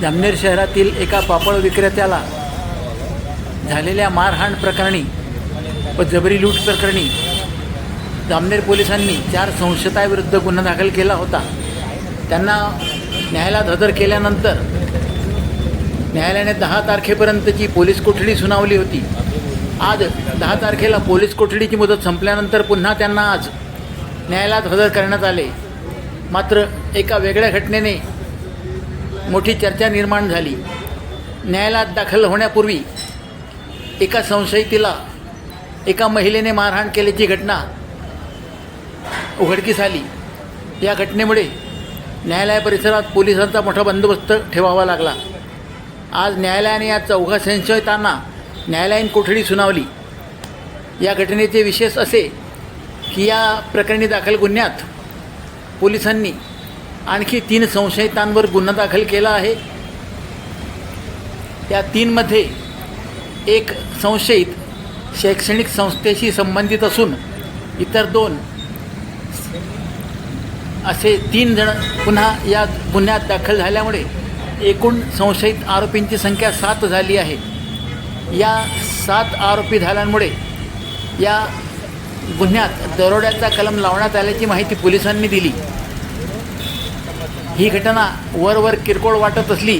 जामनेर शहरातील एका पापड विक्रेत्याला झालेल्या मारहाण प्रकरणी व जबरी लूट प्रकरणी जामनेर पोलिसांनी चार संशयताविरुद्ध गुन्हा दाखल केला होता. त्यांना न्यायालयात हजर केल्यानंतर न्यायालयाने दहा तारखेपर्यंतची पोलीस कोठडी सुनावली होती. आज दहा तारखेला पोलीस कोठडीची मुदत संपल्यानंतर पुन्हा त्यांना आज न्यायालयात हजर करण्यात आले. मात्र एका वेगळ्या घटनेने मोठी चर्चा निर्माण झाली. न्यायालयात दाखल होण्यापूर्वी एका संशयितीला एका महिलेने मारहाण केल्याची घटना उघडकीस आली. या घटनेमुळे न्यायालय परिसरात पोलिसांचा मोठा बंदोबस्त ठेवावा लागला. आज न्यायालयाने या चौघा संशयितांना न्यायालयीन कोठडी सुनावली. या घटनेचे विशेष असे की या प्रकरणी दाखल गुन्ह्यात पोलिसांनी आणखी तीन संशयितांवर गुन्हा दाखल केला आहे. त्या तीनमध्ये एक संशयित शैक्षणिक संस्थेशी संबंधित असून इतर दोन असे तीन जण पुन्हा या गुन्ह्यात दाखल झाल्यामुळे एकूण संशयित आरोपींची संख्या सात झाली आहे. या सात आरोपी झाल्यामुळे या गुन्ह्यात दरोड्याचा कलम लावण्यात आल्याची माहिती पोलिसांनी दिली. ही घटना वरवर किरकोळ वाटत असली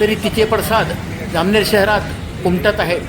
तरी तिचे पडसाद जामनेर शहरात उमटत आहेत.